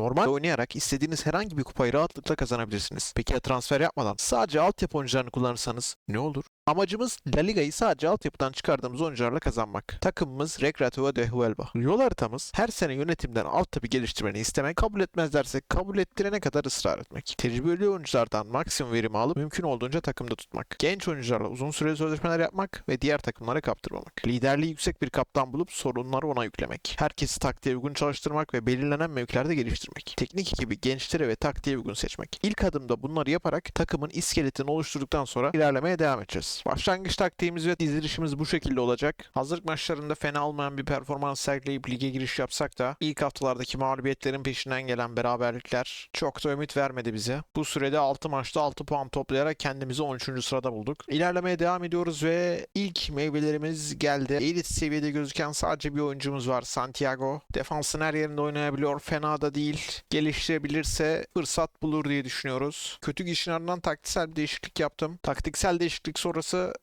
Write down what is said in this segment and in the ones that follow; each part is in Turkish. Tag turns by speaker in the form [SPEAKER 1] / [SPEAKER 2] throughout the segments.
[SPEAKER 1] Normal oynayarak istediğiniz herhangi bir kupayı rahatlıkla kazanabilirsiniz. Peki ya transfer yapmadan sadece altyapı oyuncularını kullanırsanız ne olur? Amacımız La Liga'yı sadece altyapıdan çıkardığımız oyuncularla kazanmak. Takımımız Recreativo de Huelva. Yol haritamız her sene yönetimden altyapı geliştirmeni istemek, kabul etmezlerse kabul ettirene kadar ısrar etmek. Tecrübeli oyunculardan maksimum verimi alıp mümkün olduğunca takımda tutmak. Genç oyuncularla uzun süreli sözleşmeler yapmak ve diğer takımlara kaptırmamak. Liderliği yüksek bir kaptan bulup sorunları ona yüklemek. Herkesi taktiğe uygun çalıştırmak ve belirlenen mevkilerde geliştirmek. Teknik ekibi gençlere ve taktiğe uygun seçmek. İlk adımda bunları yaparak takımın iskeletini oluşturduktan sonra ilerlemeye devam edeceğiz. Başlangıç taktiğimiz ve dizilişimiz bu şekilde olacak. Hazırlık maçlarında fena olmayan bir performans sergileyip lige giriş yapsak da ilk haftalardaki mağlubiyetlerin peşinden gelen beraberlikler çok da ümit vermedi bize. Bu sürede 6 maçta 6 puan toplayarak kendimizi 13. sırada bulduk. İlerlemeye devam ediyoruz ve ilk meyvelerimiz geldi. Elit seviyede gözüken sadece bir oyuncumuz var Santiago. Defansın her yerinde oynayabiliyor. Fena da değil. Geliştirebilirse fırsat bulur diye düşünüyoruz. Kötü gidişin ardından taktiksel bir değişiklik yaptım. Taktiksel değişiklik sonrası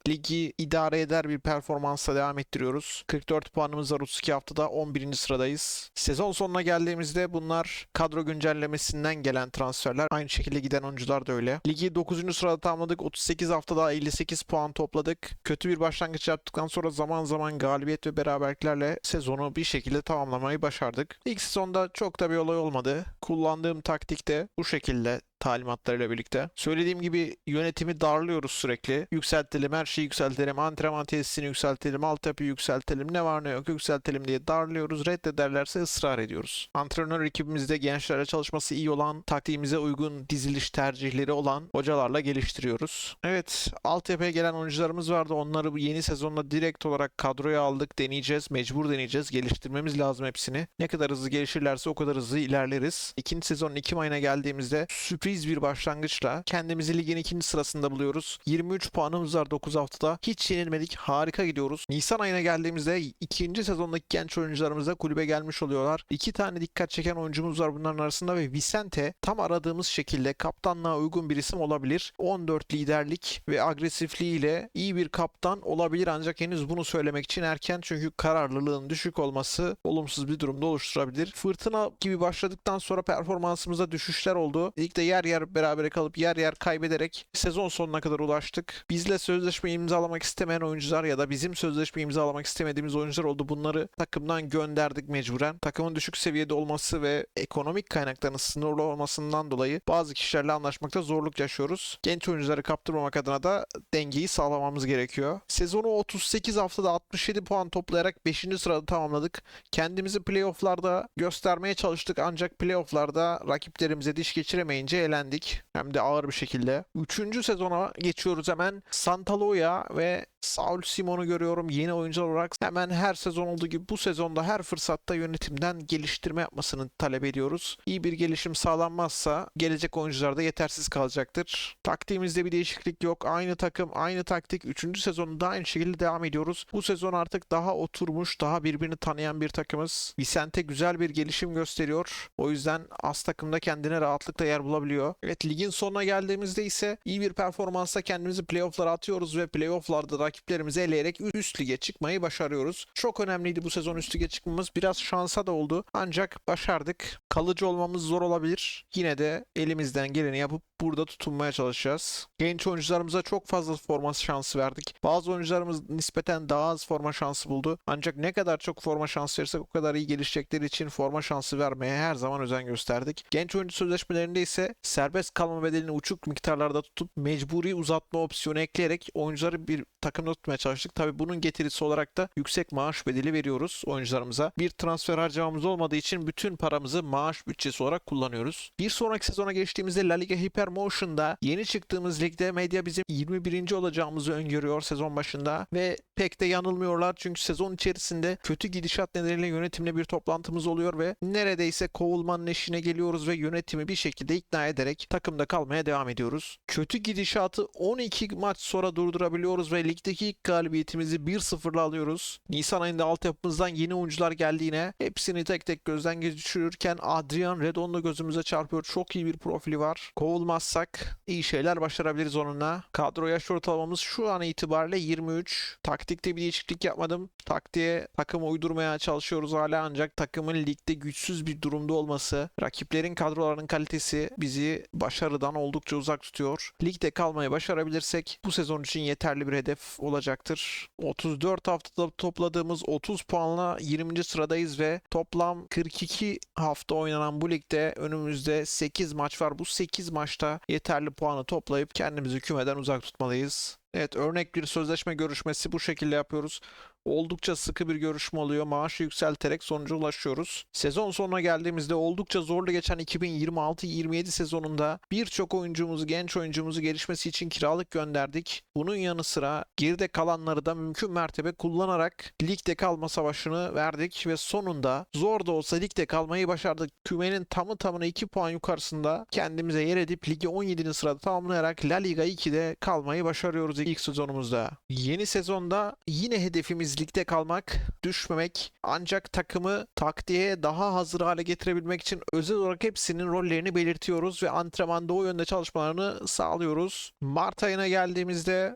[SPEAKER 1] ligi idare eder bir performansla devam ettiriyoruz. 44 puanımız var 32 haftada 11. sıradayız. Sezon sonuna geldiğimizde bunlar kadro güncellemesinden gelen transferler. Aynı şekilde giden oyuncular da öyle. Ligi 9. sırada tamamladık. 38 haftada 58 puan topladık. Kötü bir başlangıç yaptıktan sonra zaman zaman galibiyet ve beraberliklerle sezonu bir şekilde tamamlamayı başardık. İlk sezonda çok da bir olay olmadı. Kullandığım taktik de bu şekilde talimatlarıyla birlikte. Söylediğim gibi yönetimi darlıyoruz sürekli. Yükseltelim, her şeyi yükseltelim, antrenman tesisini yükseltelim, altyapıyı yükseltelim, ne var ne yok yükseltelim diye darlıyoruz. Reddederlerse ısrar ediyoruz. Antrenör ekibimizde gençlerle çalışması iyi olan, taktiğimize uygun diziliş tercihleri olan hocalarla geliştiriyoruz. Evet, altyapıya gelen oyuncularımız vardı. Onları bu yeni sezonda direkt olarak kadroya aldık. Deneyeceğiz, mecbur deneyeceğiz. Geliştirmemiz lazım hepsini. Ne kadar hızlı gelişirlerse o kadar hızlı ilerleriz. İkinci sezonun Ekim ayına geldiğimizde sürpriz bir başlangıçla kendimizi ligin ikinci sırasında buluyoruz. 23 puanımız var 9 haftada. Hiç yenilmedik. Harika gidiyoruz. Nisan ayına geldiğimizde ikinci sezondaki genç oyuncularımız da kulübe gelmiş oluyorlar. İki tane dikkat çeken oyuncumuz var bunların arasında ve Vicente tam aradığımız şekilde kaptanlığa uygun bir isim olabilir. 14 liderlik ve agresifliğiyle iyi bir kaptan olabilir ancak henüz bunu söylemek için erken çünkü kararlılığın düşük olması olumsuz bir durumda oluşturabilir. Fırtına gibi başladıktan sonra performansımızda düşüşler oldu. Ligde yer yer berabere kalıp yer yer kaybederek sezon sonuna kadar ulaştık. Bizle sözleşme imzalamak istemeyen oyuncular ya da bizim sözleşme imzalamak istemediğimiz oyuncular oldu. Bunları takımdan gönderdik mecburen. Takımın düşük seviyede olması ve ekonomik kaynakların sınırlı olmasından dolayı bazı kişilerle anlaşmakta zorluk yaşıyoruz. Genç oyuncuları kaptırmamak adına da dengeyi sağlamamız gerekiyor. Sezonu 38 haftada 67 puan toplayarak 5. sırada tamamladık. Kendimizi playofflarda göstermeye çalıştık ancak playofflarda rakiplerimize diş geçiremeyince elendik. Hem de ağır bir şekilde. Üçüncü sezona geçiyoruz hemen. Santaloya ve Saul Simon'u görüyorum yeni oyuncular olarak. Hemen her sezon olduğu gibi bu sezonda her fırsatta yönetimden geliştirme yapmasını talep ediyoruz. İyi bir gelişim sağlanmazsa gelecek oyuncular da yetersiz kalacaktır. Taktiğimizde bir değişiklik yok. Aynı takım, aynı taktik. Üçüncü sezonunda aynı şekilde devam ediyoruz. Bu sezon artık daha oturmuş, daha birbirini tanıyan bir takımız. Vicente güzel bir gelişim gösteriyor. O yüzden az takımda kendine rahatlıkla yer bulabiliyor. Evet ligin sonuna geldiğimizde ise iyi bir performansla kendimizi playofflara atıyoruz ve playofflarda rakiplerimizi eleyerek üst lige çıkmayı başarıyoruz. Çok önemliydi bu sezon üst lige çıkmamız. Biraz şansa da oldu. Ancak başardık. Kalıcı olmamız zor olabilir. Yine de elimizden geleni yapıp burada tutunmaya çalışacağız. Genç oyuncularımıza çok fazla forma şansı verdik. Bazı oyuncularımız nispeten daha az forma şansı buldu. Ancak ne kadar çok forma şansı verirsek o kadar iyi gelişecekleri için forma şansı vermeye her zaman özen gösterdik. Genç oyuncu sözleşmelerinde ise serbest kalma bedelini uçuk miktarlarda tutup mecburi uzatma opsiyonu ekleyerek oyuncuları bir takımda tutmaya çalıştık. Tabi bunun getirisi olarak da yüksek maaş bedeli veriyoruz oyuncularımıza. Bir transfer harcamamız olmadığı için bütün paramızı maaş bütçesi olarak kullanıyoruz. Bir sonraki sezona geçtiğimizde La Liga Hyper Motion'da yeni çıktığımız ligde medya bizim 21. olacağımızı öngörüyor sezon başında ve pek de yanılmıyorlar çünkü sezon içerisinde kötü gidişat nedeniyle yönetimle bir toplantımız oluyor ve neredeyse kovulmanın eşine geliyoruz ve yönetimi bir şekilde ikna ederek takımda kalmaya devam ediyoruz. Kötü gidişatı 12 maç sonra durdurabiliyoruz ve ligde ligdeki ilk galibiyetimizi 1-0'la alıyoruz. Nisan ayında altyapımızdan yeni oyuncular geldi yine. Hepsini tek tek gözden geçirirken Adrian Redon'la gözümüze çarpıyor. Çok iyi bir profili var. Kovulmazsak iyi şeyler başarabiliriz onunla. Kadro yaş ortalamamız şu an itibariyle 23. Taktikte bir değişiklik yapmadım. Taktiğe takım uydurmaya çalışıyoruz hala ancak takımın ligde güçsüz bir durumda olması, rakiplerin kadrolarının kalitesi bizi başarıdan oldukça uzak tutuyor. Ligde kalmayı başarabilirsek bu sezon için yeterli bir hedef olacaktır. 34 haftada topladığımız 30 puanla 20. sıradayız ve toplam 42 hafta oynanan bu ligde önümüzde 8 maç var. Bu 8 maçta yeterli puanı toplayıp kendimizi kümeden uzak tutmalıyız. Evet örnek bir sözleşme görüşmesi bu şekilde yapıyoruz. Oldukça sıkı bir görüşme oluyor. Maaşı yükselterek sonuca ulaşıyoruz. Sezon sonuna geldiğimizde oldukça zorlu geçen 2026-27 sezonunda birçok oyuncumuzu, genç oyuncumuzu gelişmesi için kiralık gönderdik. Bunun yanı sıra geride kalanları da mümkün mertebe kullanarak ligde kalma savaşını verdik ve sonunda zor da olsa ligde kalmayı başardık. Kümenin tamı tamına 2 puan yukarısında kendimize yer edip ligi 17. sırada tamamlayarak La Liga 2'de kalmayı başarıyoruz ilk sezonumuzda. Yeni sezonda yine hedefimiz ligde kalmak, düşmemek ancak takımı taktiğe daha hazır hale getirebilmek için özel olarak hepsinin rollerini belirtiyoruz ve antrenmanda o yönde çalışmalarını sağlıyoruz. Mart ayına geldiğimizde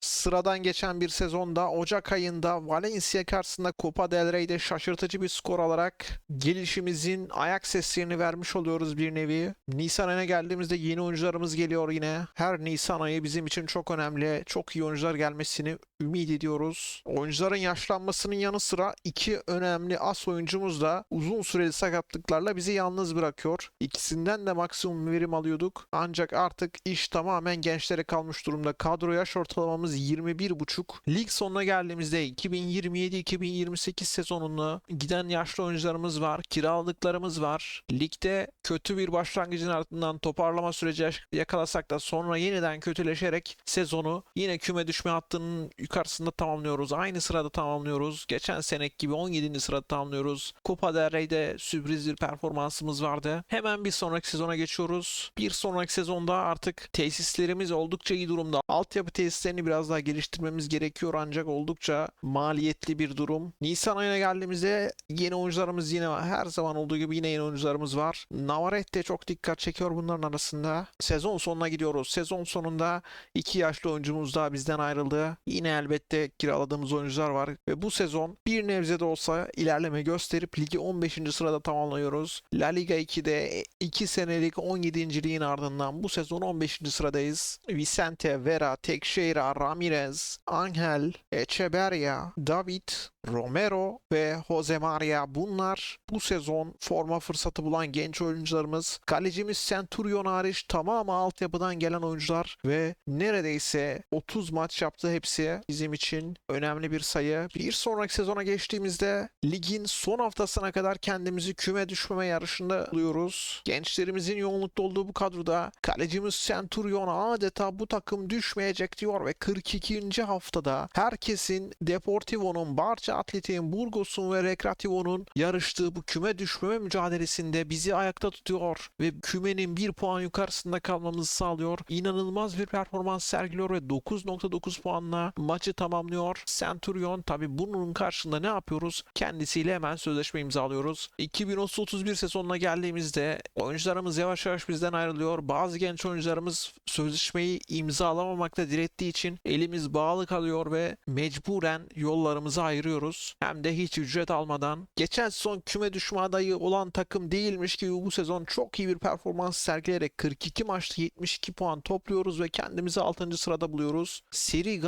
[SPEAKER 1] Sıradan geçen bir sezonda Ocak ayında Valencia karşısında Copa del Rey'de şaşırtıcı bir skor alarak gelişimizin ayak seslerini vermiş oluyoruz bir nevi. Nisan ayına geldiğimizde yeni oyuncularımız geliyor yine. Her Nisan ayı bizim için çok önemli. Çok iyi oyuncular gelmesini ümit ediyoruz. Oyuncuların yaşlanmasının yanı sıra iki önemli as oyuncumuz da uzun süreli sakatlıklarla bizi yalnız bırakıyor. İkisinden de maksimum verim alıyorduk. Ancak artık iş tamamen gençlere kalmış durumda. Kadro yaş ortalamamız 21,5. Lig sonuna geldiğimizde 2027-2028 sezonunda giden yaşlı oyuncularımız var. Kiraladıklarımız var. Ligde kötü bir başlangıcın ardından toparlama süreci yakalasak da sonra yeniden kötüleşerek sezonu yine küme düşme hattının yukarısında tamamlıyoruz. Aynı sırada tamamlıyoruz. Geçen senek gibi 17. sırada tamamlıyoruz. Copa del Rey'de sürpriz bir performansımız vardı. Hemen bir sonraki sezona geçiyoruz. Bir sonraki sezonda artık tesislerimiz oldukça iyi durumda. Altyapı tesislerini biraz daha geliştirmemiz gerekiyor ancak oldukça maliyetli bir durum. Nisan ayına geldiğimizde yeni oyuncularımız yine. Her zaman olduğu gibi yine yeni oyuncularımız var. Navarrete çok dikkat çekiyor bunların arasında. Sezon sonuna gidiyoruz. Sezon sonunda iki yaşlı oyuncumuz daha bizden ayrıldı. Yine elbette kiraladığımız oyuncular var ve bu sezon bir nebze de olsa ilerleme gösterip ligi 15. sırada tamamlıyoruz. La Liga 2'de 2 senelik 17.liğin ardından bu sezon 15. sıradayız. Vicente, Vera, Teixeira, Ramirez, Angel, Echeverria, David, Romero ve Jose Maria bunlar bu sezon forma fırsatı bulan genç oyuncularımız. Kalecimiz Centurion hariç tamamı altyapıdan gelen oyuncular ve neredeyse 30 maç yaptı hepsi bizim için önemli bir sayı. Bir sonraki sezona geçtiğimizde ligin son haftasına kadar kendimizi küme düşmeme yarışında buluyoruz. Gençlerimizin yoğunlukta olduğu bu kadroda kalecimiz Centurion adeta bu takım düşmeyecek diyor ve 42. haftada herkesin Deportivo'nun, Barça Atletik'in, Burgos'un ve Recreativo'nun yarıştığı bu küme düşmeme mücadelesinde bizi ayakta tutuyor ve kümenin bir puan yukarısında kalmamızı sağlıyor. İnanılmaz bir performans sergiliyor ve 9.9 puanla maçı tamamlıyor. Centurion tabi bunun karşında ne yapıyoruz? Kendisiyle hemen sözleşme imzalıyoruz. 2030-31 sezonuna geldiğimizde oyuncularımız yavaş yavaş bizden ayrılıyor. Bazı genç oyuncularımız sözleşmeyi imzalamamakta direttiği için elimiz bağlı kalıyor ve mecburen yollarımızı ayırıyoruz. Hem de hiç ücret almadan. Geçen sezon küme düşme adayı olan takım değilmiş gibi bu sezon çok iyi bir performans sergileyerek 42 maçta 72 puan topluyoruz ve kendimizi 6. sırada buluyoruz. Seri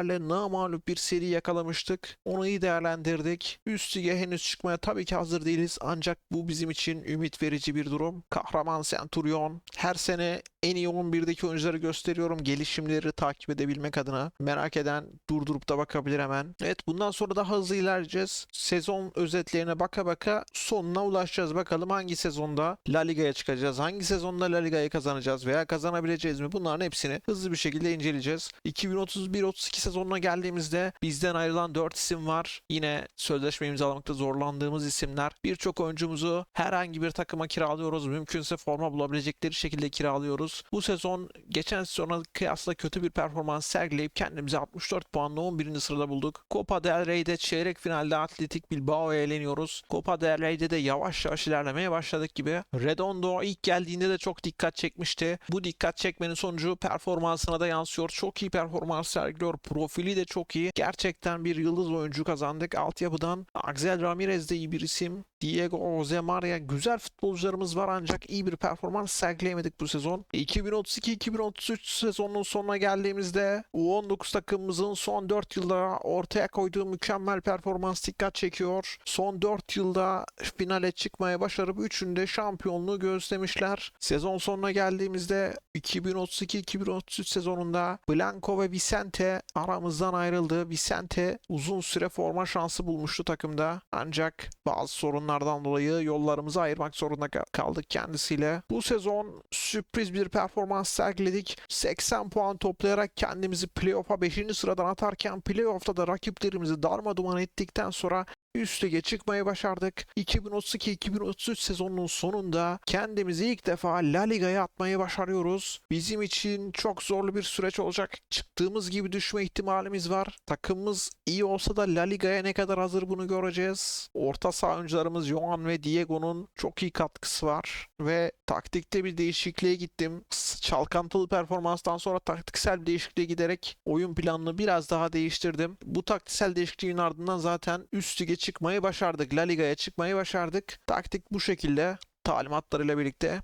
[SPEAKER 1] galibiyetlerle namağlup bir seri yakalamıştık. Onu iyi değerlendirdik. Üst lige henüz çıkmaya tabii ki hazır değiliz ancak bu bizim için ümit verici bir durum. Kahraman Centurion her sene en iyi 11'deki oyuncuları gösteriyorum gelişimleri takip edebilmek adına. Merak eden durdurup da bakabilir hemen. Evet bundan sonra daha hızlı ilerleyeceğiz. Sezon özetlerine baka baka sonuna ulaşacağız. Bakalım hangi sezonda La Liga'ya çıkacağız? Hangi sezonda La Liga'yı kazanacağız veya kazanabileceğiz mi? Bunların hepsini hızlı bir şekilde inceleyeceğiz. 2031-32 sezonuna geldiğimizde bizden ayrılan 4 isim var. Yine sözleşme imzalamakta zorlandığımız isimler. Birçok oyuncumuzu herhangi bir takıma kiralıyoruz. Mümkünse forma bulabilecekleri şekilde kiralıyoruz. Ediyoruz. Bu sezon geçen sezona kıyasla kötü bir performans sergileyip kendimizi 64 puanla 11. sırada bulduk. Copa del Rey'de çeyrek finalde Atletik Bilbao'ya eleniyoruz. Copa del Rey'de de yavaş yavaş ilerlemeye başladık gibi. Redondo ilk geldiğinde de çok dikkat çekmişti. Bu dikkat çekmenin sonucu performansına da yansıyor. Çok iyi performans sergiliyor. Profili de çok iyi. Gerçekten bir yıldız oyuncu kazandık. Altyapıdan Axel Ramirez de iyi bir isim. Diego Jose Maria güzel futbolcularımız var ancak iyi bir performans sergileyemedik bu sezon. 2032-2033 sezonunun sonuna geldiğimizde U19 takımımızın son 4 yılda ortaya koyduğu mükemmel performans dikkat çekiyor. Son 4 yılda finale çıkmaya başarıp 3'ünde şampiyonluğu gözlemişler. Sezon sonuna geldiğimizde 2032-2033 sezonunda Blanco ve Vicente aramızdan ayrıldı. Vicente uzun süre forma şansı bulmuştu takımda. Ancak bazı sorunlardan dolayı yollarımızı ayırmak zorunda ka- kaldık kendisiyle. Bu sezon sürpriz bir performans sergiledik. 80 puan toplayarak kendimizi playoff'a 5. sıradan atarken playoff'ta da rakiplerimizi darmaduman ettikten sonra üst lige çıkmayı başardık. 2032-2033 sezonunun sonunda kendimizi ilk defa La Liga'ya atmayı başarıyoruz. Bizim için çok zorlu bir süreç olacak. Çıktığımız gibi düşme ihtimalimiz var. Takımımız iyi olsa da La Liga'ya ne kadar hazır bunu göreceğiz. Orta saha oyuncularımız Johan ve Diego'nun çok iyi katkısı var. Ve taktikte bir değişikliğe gittim. Çalkantılı performanstan sonra taktiksel bir değişikliğe giderek oyun planını biraz daha değiştirdim. Bu taktiksel değişikliğin ardından zaten üst lige çıkmayı başardık. La Liga'ya çıkmayı başardık. Taktik bu şekilde talimatlarıyla birlikte.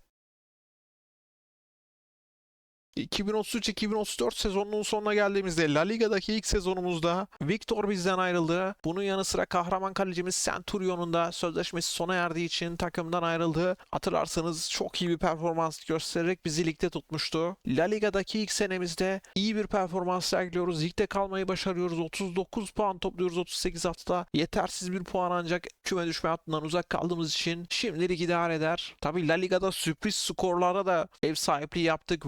[SPEAKER 1] 2033-2034 sezonunun sonuna geldiğimizde La Liga'daki ilk sezonumuzda Victor bizden ayrıldı. Bunun yanı sıra kahraman kalecimiz Centurion'un da sözleşmesi sona erdiği için takımdan ayrıldı. Hatırlarsanız çok iyi bir performans göstererek bizi ligde tutmuştu. La Liga'daki ilk senemizde iyi bir performans sergiliyoruz. Ligde kalmayı başarıyoruz. 39 puan topluyoruz 38 haftada. Yetersiz bir puan ancak küme düşme hattından uzak kaldığımız için şimdilik idare eder. Tabi La Liga'da sürpriz skorlara da ev sahipliği yaptık.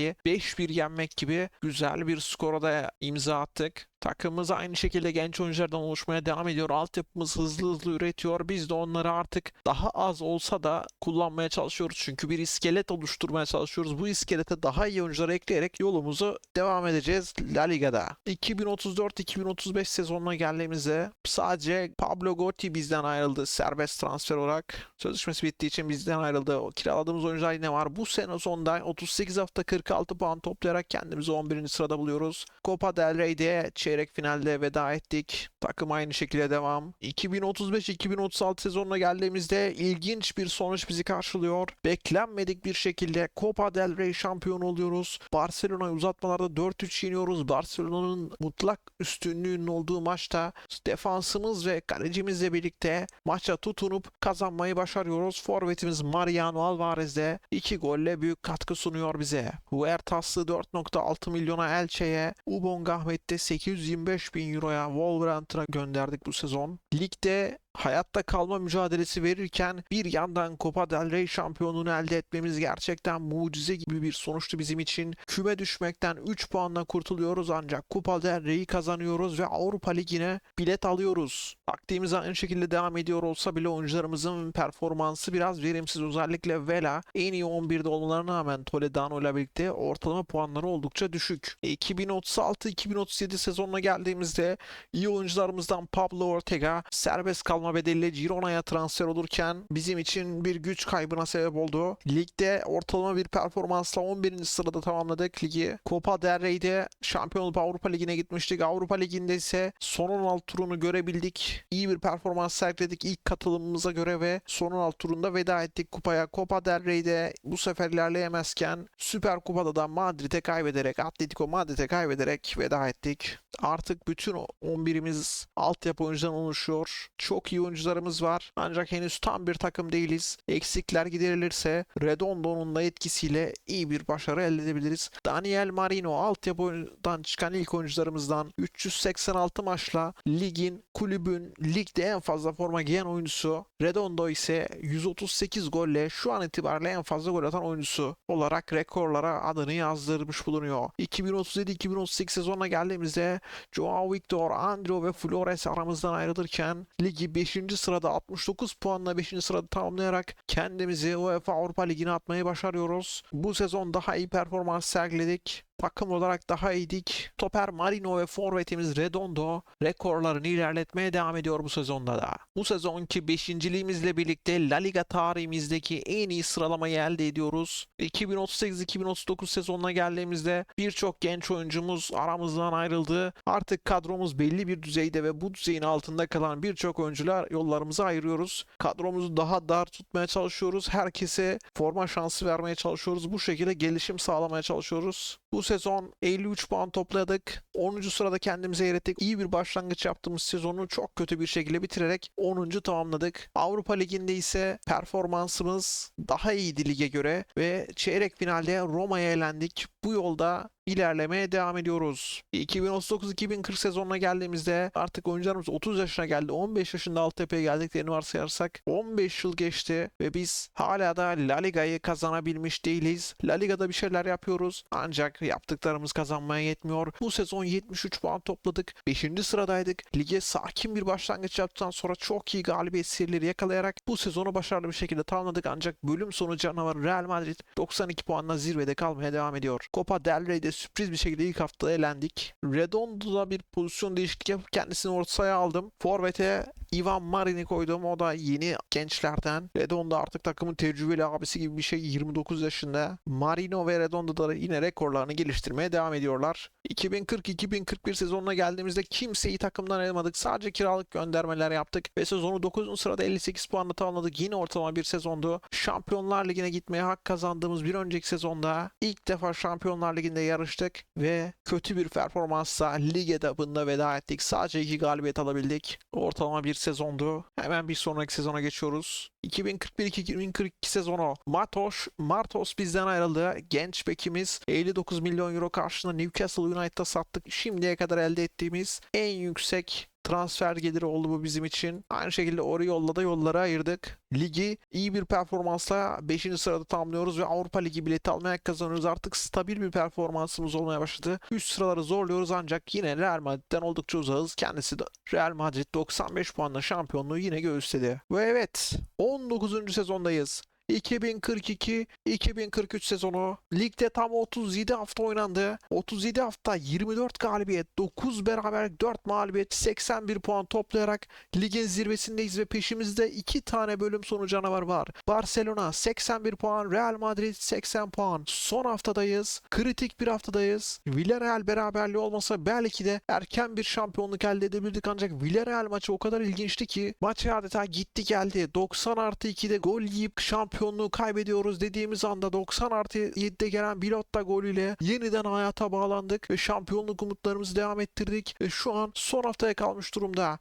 [SPEAKER 1] Villarreal'i 5-1 yenmek gibi güzel bir skora da imza attık. Takımımız aynı şekilde genç oyunculardan oluşmaya devam ediyor. Altyapımız hızlı hızlı üretiyor. Biz de onları artık daha az olsa da kullanmaya çalışıyoruz. Çünkü bir iskelet oluşturmaya çalışıyoruz. Bu iskelete daha iyi oyuncular ekleyerek yolumuzu devam edeceğiz La Liga'da. 2034-2035 sezonuna geldiğimizde sadece Pablo Gotti bizden ayrıldı serbest transfer olarak. Sözleşmesi bittiği için bizden ayrıldı. Kiraladığımız oyuncular yine var. Bu sene sonunda 38 hafta 46 puan toplayarak kendimizi 11. sırada buluyoruz. Copa del Rey'de çeyrek finalde veda ettik. Takım aynı şekilde devam. 2035-2036 sezonuna geldiğimizde ilginç bir sonuç bizi karşılıyor. Beklenmedik bir şekilde Copa del Rey şampiyonu oluyoruz. Barcelona'yı uzatmalarda 4-3 yeniyoruz. Barcelona'nın mutlak üstünlüğünün olduğu maçta defansımız ve kalecimizle birlikte maça tutunup kazanmayı başarıyoruz. Forvetimiz Mariano Alvarez de 2 golle büyük katkı sunuyor bize. Huertas'ı 4.6 milyona Elche'ye, Ubong Ahmet'te 825 bin euroya Wolverhampton'a gönderdik bu sezon. Ligde hayatta kalma mücadelesi verirken bir yandan Copa del Rey şampiyonluğunu elde etmemiz gerçekten mucize gibi bir sonuçtu bizim için. Küme düşmekten 3 puanla kurtuluyoruz ancak Copa del Rey'i kazanıyoruz ve Avrupa Ligi'ne bilet alıyoruz. Taktiğimiz aynı şekilde devam ediyor olsa bile oyuncularımızın performansı biraz verimsiz. Özellikle Vela en iyi 11'de olmalarına rağmen Toledano ile birlikte ortalama puanları oldukça düşük. 2036-2037 sezonuna geldiğimizde iyi oyuncularımızdan Pablo Ortega serbest kalma bedeliyle Girona'ya transfer olurken bizim için bir güç kaybına sebep oldu. Ligde ortalama bir performansla 11. sırada tamamladık ligi. Copa del Rey'de şampiyon olup Avrupa Ligi'ne gitmiştik. Avrupa Ligi'nde ise son 16 turunu görebildik. İyi bir performans sergiledik ilk katılımımıza göre ve son 16 turunda veda ettik kupaya. Copa del Rey'de bu sefer ilerleyemezken Süper Kupa'da da Madrid'e kaybederek, Atletico Madrid'e kaybederek veda ettik. Artık bütün 11'imiz altyapı oyuncudan oluşuyor. Çok iyi oyuncularımız var. Ancak henüz tam bir takım değiliz. Eksikler giderilirse Redondo'nun da etkisiyle iyi bir başarı elde edebiliriz. Daniel Marino altyapıdan çıkan ilk oyuncularımızdan 386 maçla ligin, kulübün ligde en fazla forma giyen oyuncusu. Redondo ise 138 golle şu an itibariyle en fazla gol atan oyuncusu olarak rekorlara adını yazdırmış bulunuyor. 2037-2038 sezonuna geldiğimizde Joao Victor, Andro ve Flores aramızdan ayrılırken ligi 5. sırada 69 puanla 5. sırada tamamlayarak kendimizi UEFA Avrupa Ligi'ne atmayı başarıyoruz. Bu sezon daha iyi performans sergiledik. Takım olarak daha iyiydik. Toper Marino ve forvetimiz Redondo rekorlarını ilerletmeye devam ediyor bu sezonda da. Bu sezonki beşinciliğimizle birlikte La Liga tarihimizdeki en iyi sıralamayı elde ediyoruz. 2038-2039 sezonuna geldiğimizde birçok genç oyuncumuz aramızdan ayrıldı. Artık kadromuz belli bir düzeyde ve bu düzeyin altında kalan birçok oyuncular yollarımızı ayırıyoruz. Kadromuzu daha dar tutmaya çalışıyoruz. Herkese forma şansı vermeye çalışıyoruz. Bu şekilde gelişim sağlamaya çalışıyoruz. Bu sezon 53 puan topladık. 10. sırada kendimize yer ettik. İyi bir başlangıç yaptığımız sezonu çok kötü bir şekilde bitirerek 10. tamamladık. Avrupa Ligi'nde ise performansımız daha iyiydi lige göre ve çeyrek finalde Roma'ya elendik. Bu yolda ilerlemeye devam ediyoruz. 2039-2040 sezonuna geldiğimizde artık oyuncularımız 30 yaşına geldi. 15 yaşında Altepe'ye geldiklerini varsayarsak 15 yıl geçti ve biz hala da La Liga'yı kazanabilmiş değiliz. La Liga'da bir şeyler yapıyoruz ancak yaptıklarımız kazanmaya yetmiyor. Bu sezon 73 puan topladık. 5. sıradaydık. Lige sakin bir başlangıç yaptıktan sonra çok iyi galibiyet serileri yakalayarak bu sezonu başarılı bir şekilde tamamladık ancak bölüm sonu canavarı Real Madrid 92 puanla zirvede kalmaya devam ediyor. Copa del Rey'de sürpriz bir şekilde ilk hafta elendik. Redondo'da bir pozisyon değişikliği yapıp kendisini orta sahaya aldım. Forvet'e Ivan Marin'i koydum. O da yeni gençlerden. Redondo artık takımın tecrübeli abisi gibi bir şey 29 yaşında. Marino ve Redondo da yine rekorlarını geliştirmeye devam ediyorlar. 2040-2041 sezonuna geldiğimizde kimseyi takımdan ayırmadık. Sadece kiralık göndermeler yaptık ve sezonu 9. sırada 58 puanla tamamladık. Yine ortalama bir sezondu. Şampiyonlar Ligi'ne gitmeye hak kazandığımız bir önceki sezonda ilk defa Şampiyonlar Ligi'nde yarıştık ve kötü bir performansla lig etabında veda ettik. Sadece iki galibiyet alabildik. Ortalama bir sezondu. Hemen bir sonraki sezona geçiyoruz. 2041-2042 sezonu Matos, Martos bizden ayrıldı. Genç bekimiz 59 milyon euro karşılığında Newcastle United'a sattık. Şimdiye kadar elde ettiğimiz en yüksek transfer geliri oldu bu bizim için. Aynı şekilde Oriol'la da yollara ayırdık. Ligi iyi bir performansla 5. sırada tamamlıyoruz ve Avrupa Ligi bileti almaya kazanıyoruz. Artık stabil bir performansımız olmaya başladı. Üst sıraları zorluyoruz ancak yine Real Madrid'den oldukça uzağız. Kendisi de Real Madrid 95 puanla şampiyonluğu yine göğüsledi. Ve evet 19. sezondayız. 2042-2043 sezonu ligde tam 37 hafta oynandı. 37 hafta 24 galibiyet, 9 beraberlik, 4 mağlubiyet, 81 puan toplayarak ligin zirvesindeyiz ve peşimizde 2 tane bölüm sonu canavar var. Barcelona 81 puan, Real Madrid 80 puan. Son haftadayız. Kritik bir haftadayız. Villarreal beraberliği olmasa belki de erken bir şampiyonluk elde edebilirdik ancak Villarreal maçı o kadar ilginçti ki maç adeta gitti geldi. 90 artı 2'de gol yiyip şampiyonluğu kaybediyoruz dediğimiz anda 90 artı 7'de gelen Bilotta golüyle yeniden hayata bağlandık ve şampiyonluk umutlarımızı devam ettirdik ve şu an son haftaya kalmış durumda.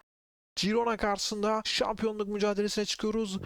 [SPEAKER 1] Girona karşısında şampiyonluk mücadelesine çıkıyoruz.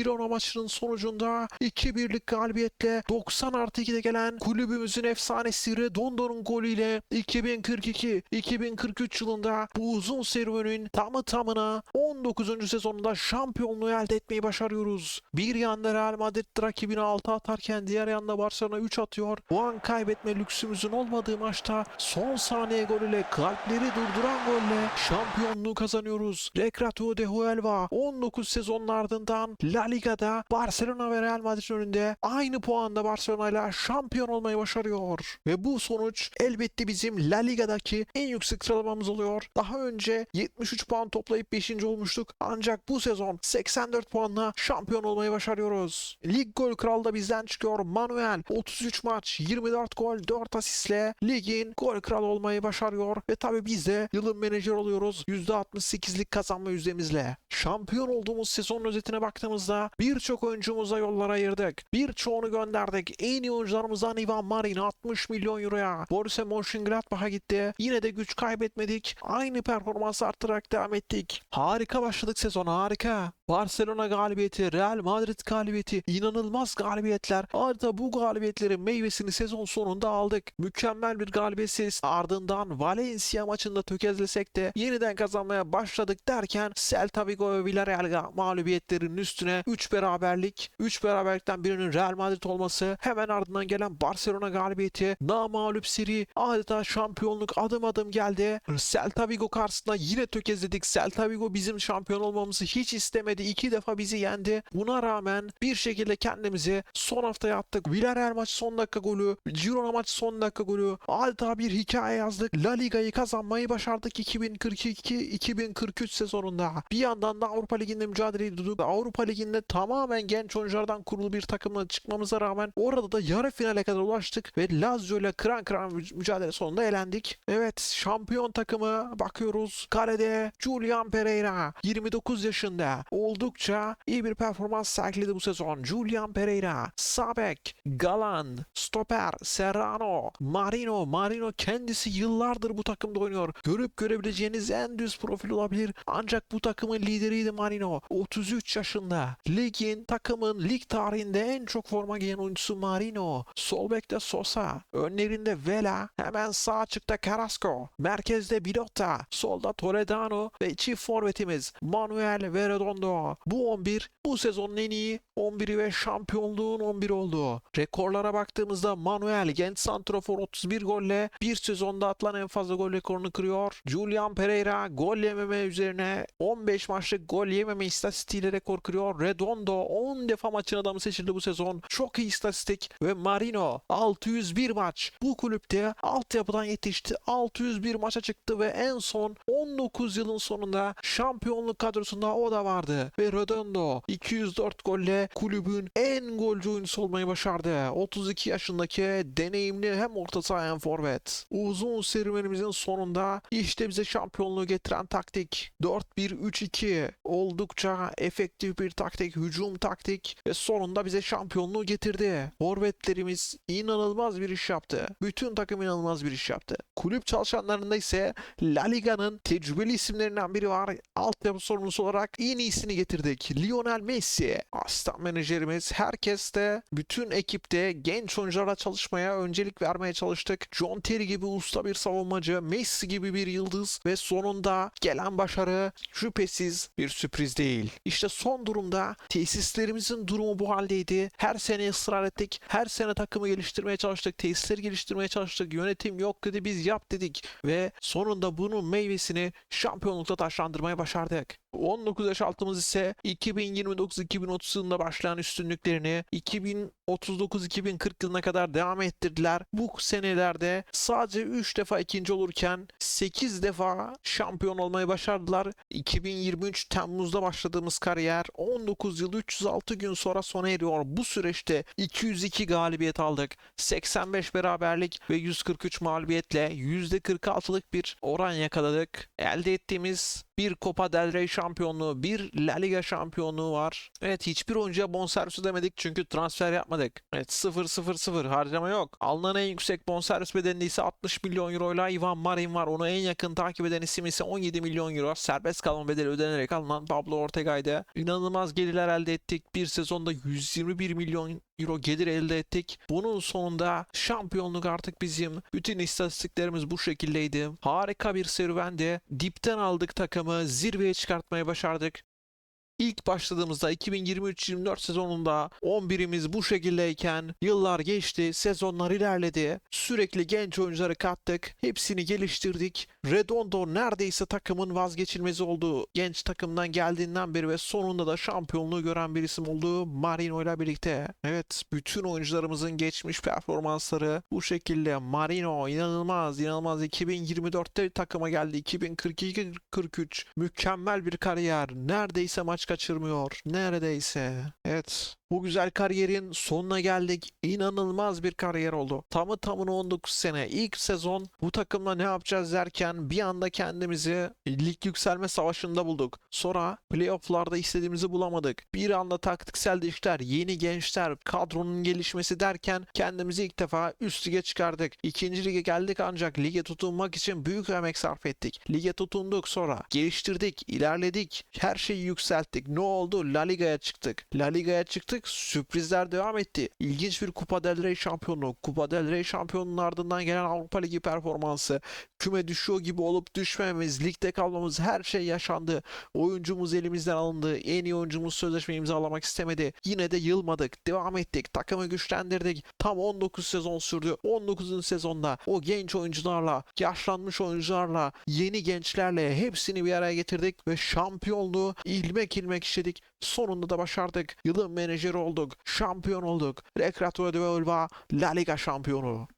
[SPEAKER 1] Girona maçının sonucunda 2-1'lik galibiyetle 90 artı 2'de gelen kulübümüzün efsanesi Redondo'nun golüyle 2042-2043 yılında bu uzun serüvenin tamı tamına 19. sezonunda şampiyonluğu elde etmeyi başarıyoruz. Bir yanda Real Madrid rakibine 6 atarken diğer yanda Barcelona 3 atıyor. Bu an kaybetme lüksümüzün olmadığı maçta son saniye golüyle kalpleri durduran golle şampiyonluğu kazanıyoruz. Recreatio de Huelva 19 sezonun ardından La Liga'da Barcelona ve Real Madrid önünde aynı puanda Barcelona ile şampiyon olmayı başarıyor. Ve bu sonuç elbette bizim La Liga'daki en yüksek sıralamamız oluyor. Daha önce 73 puan toplayıp 5. olmuştuk. Ancak bu sezon 84 puanla şampiyon olmayı başarıyoruz. Lig gol kralı da bizden çıkıyor. Manuel 33 maç 24 gol 4 asistle ligin gol kralı olmayı başarıyor. Ve tabii biz de yılın menajer oluyoruz. %68'lik kazanma yüzdemizle. Şampiyon olduğumuz sezonun özetine baktığımızda birçok oyuncumuza yollar ayırdık. Birçoğunu gönderdik. En iyi oyuncularımızdan Ivan Marin 60 milyon euroya. Borussia Mönchengladbach'a gitti. Yine de güç kaybetmedik. Aynı performansı arttırarak devam ettik. Harika başladık sezona harika. Barcelona galibiyeti, Real Madrid galibiyeti, inanılmaz galibiyetler. Adeta bu galibiyetlerin meyvesini sezon sonunda aldık. Mükemmel bir galibiyet serisi ardından Valencia maçında tökezlesek de yeniden kazanmaya başladık derken Celta Vigo ve Villarreal mağlubiyetlerinin üstüne 3 beraberlik, 3 beraberlikten birinin Real Madrid olması, hemen ardından gelen Barcelona galibiyeti, namağlup seri adeta şampiyonluk adım adım geldi. Celta Vigo karşısında yine tökezledik. Celta Vigo bizim şampiyon olmamızı hiç istemedi. İki defa bizi yendi. Buna rağmen bir şekilde kendimizi son haftaya attık. Villarreal maç son dakika golü, Girona maç son dakika golü. Adeta bir hikaye yazdık. La Liga'yı kazanmayı başardık 2042-2043 sezonunda. Bir yandan da Avrupa Ligi'nde mücadele ediyorduk. Avrupa Ligi'nde tamamen genç oyunculardan kurulu bir takımla çıkmamıza rağmen orada da yarı finale kadar ulaştık ve Lazio ile kıran kıran mü- mücadele sonunda elendik. Evet şampiyon takımı bakıyoruz. Kalede Julian Pereira 29 yaşında. Oldukça iyi bir performans sergiledi bu sezon. Julian Pereira, Sabek, Galan, Stoper, Serrano, Marino. Marino kendisi yıllardır bu takımda oynuyor. Görüp görebileceğiniz en düz profil olabilir. Ancak bu takımın lideriydi Marino. 33 yaşında. Ligin, takımın lig tarihinde en çok forma giyen oyuncusu Marino. Sol bekte Sosa. Önlerinde Vela. Hemen sağ açıkta Carrasco. Merkezde Bilotta. Solda Toledano ve çift forvetimiz Manuel ve Redondo. Bu 11 bu sezonun en iyi 11'i ve şampiyonluğun 11 oldu. Rekorlara baktığımızda Manuel genç santrafor 31 golle bir sezonda atılan en fazla gol rekorunu kırıyor. Julian Pereira gol yememe üzerine 15 maçlık gol yememe istatistiğiyle rekor kırıyor. Redondo 10 defa maçın adamı seçildi bu sezon. Çok iyi istatistik ve Marino 601 maç. Bu kulüpte altyapıdan yetişti. 601 maça çıktı ve en son 19 yılın sonunda şampiyonluk kadrosunda o da vardı. Ve Redondo 204 golle kulübün en golcü oyuncusu olmayı başardı. 32 yaşındaki deneyimli hem orta saha hem forvet. Uzun serüvenimizin sonunda işte bize şampiyonluğu getiren taktik. 4-1-3-2 oldukça efektif bir taktik, hücum taktik ve sonunda bize şampiyonluğu getirdi. Forvetlerimiz inanılmaz bir iş yaptı. Bütün takım inanılmaz bir iş yaptı. Kulüp çalışanlarında ise La Liga'nın tecrübeli isimlerinden biri var. Altyapı sorumlusu olarak en iyisini getirdik. Lionel Messi. Aslan menajerimiz herkes de bütün ekipte genç oyuncularla çalışmaya öncelik vermeye çalıştık. John Terry gibi usta bir savunmacı, Messi gibi bir yıldız ve sonunda gelen başarı şüphesiz bir sürpriz değil. İşte son durumda tesislerimizin durumu bu haldeydi. Her sene ısrar ettik. Her sene takımı geliştirmeye çalıştık. Tesisleri geliştirmeye çalıştık. Yönetim yok dedi biz yap dedik. Ve sonunda bunun meyvesini şampiyonlukta taşlandırmaya başardık. 19 yaş altımız ise 2029-2030 yılında başlayan üstünlüklerini 2039-2040 yılına kadar devam ettirdiler. Bu senelerde sadece 3 defa ikinci olurken 8 defa şampiyon olmayı başardılar. 2023 Temmuz'da başladığımız kariyer 19 yıl 306 gün sonra sona eriyor. Bu süreçte 202 galibiyet aldık. 85 beraberlik ve 143 mağlubiyetle %46'lık bir oran yakaladık. Elde ettiğimiz bir Copa del Rey şampiyonluğu, bir La Liga şampiyonluğu var. Evet hiçbir oyuncuya bonservis ödemedik çünkü transfer yapmadık. Evet 0-0-0 harcama yok. Alınan en yüksek bonservis bedelinde ise 60 milyon euroyla Ivan Marin var. Onu en yakın takip eden isim ise 17 milyon euro. Serbest kalma bedeli ödenerek alınan Pablo Ortega'ydı. İnanılmaz gelirler elde ettik. Bir sezonda 121 milyon euro gelir elde ettik. Bunun sonunda şampiyonluk artık bizim. Bütün istatistiklerimiz bu şekildeydi. Harika bir serüvendi. Dipten aldık takımı. Zirveye çıkartmayı başardık. İlk başladığımızda 2023-24 sezonunda 11'imiz bu şekildeyken yıllar geçti, sezonlar ilerledi. Sürekli genç oyuncuları kattık, hepsini geliştirdik. Redondo neredeyse takımın vazgeçilmezi oldu. Genç takımdan geldiğinden beri ve sonunda da şampiyonluğu gören bir isim oldu Marino ile birlikte. Evet, bütün oyuncularımızın geçmiş performansları bu şekilde. Marino inanılmaz, inanılmaz. 2024'te takıma geldi. 2042-43 mükemmel bir kariyer. Neredeyse maç kaçırmıyor. Neredeyse. Evet. Bu güzel kariyerin sonuna geldik. İnanılmaz bir kariyer oldu. Tamı tamına 19 sene. İlk sezon bu takımla ne yapacağız derken bir anda kendimizi lig yükselme savaşında bulduk. Sonra playofflarda istediğimizi bulamadık. Bir anda taktiksel değişiklikler, yeni gençler, kadronun gelişmesi derken kendimizi ilk defa üst lige çıkardık. İkinci lige geldik ancak lige tutunmak için büyük emek sarf ettik. Lige tutunduk sonra geliştirdik, ilerledik, her şeyi yükselttik. Ne oldu? La Liga'ya çıktık. La Liga'ya çıktık, sürprizler devam etti. İlginç bir Kupa del Rey şampiyonu, Kupa del Rey şampiyonunun ardından gelen Avrupa Ligi performansı, küme düşüyor gibi olup düşmememiz, ligde kalmamız her şey yaşandı. Oyuncumuz elimizden alındı. En iyi oyuncumuz sözleşme imzalamak istemedi. Yine de yılmadık. Devam ettik. Takımı güçlendirdik. Tam 19 sezon sürdü. 19. sezonda o genç oyuncularla, yaşlanmış oyuncularla, yeni gençlerle hepsini bir araya getirdik ve şampiyonluğu ilmek ilmek işledik. Sonunda da başardık. Yılın menajeri olduk. Şampiyon olduk. Recreatore de Huelva La Liga şampiyonu.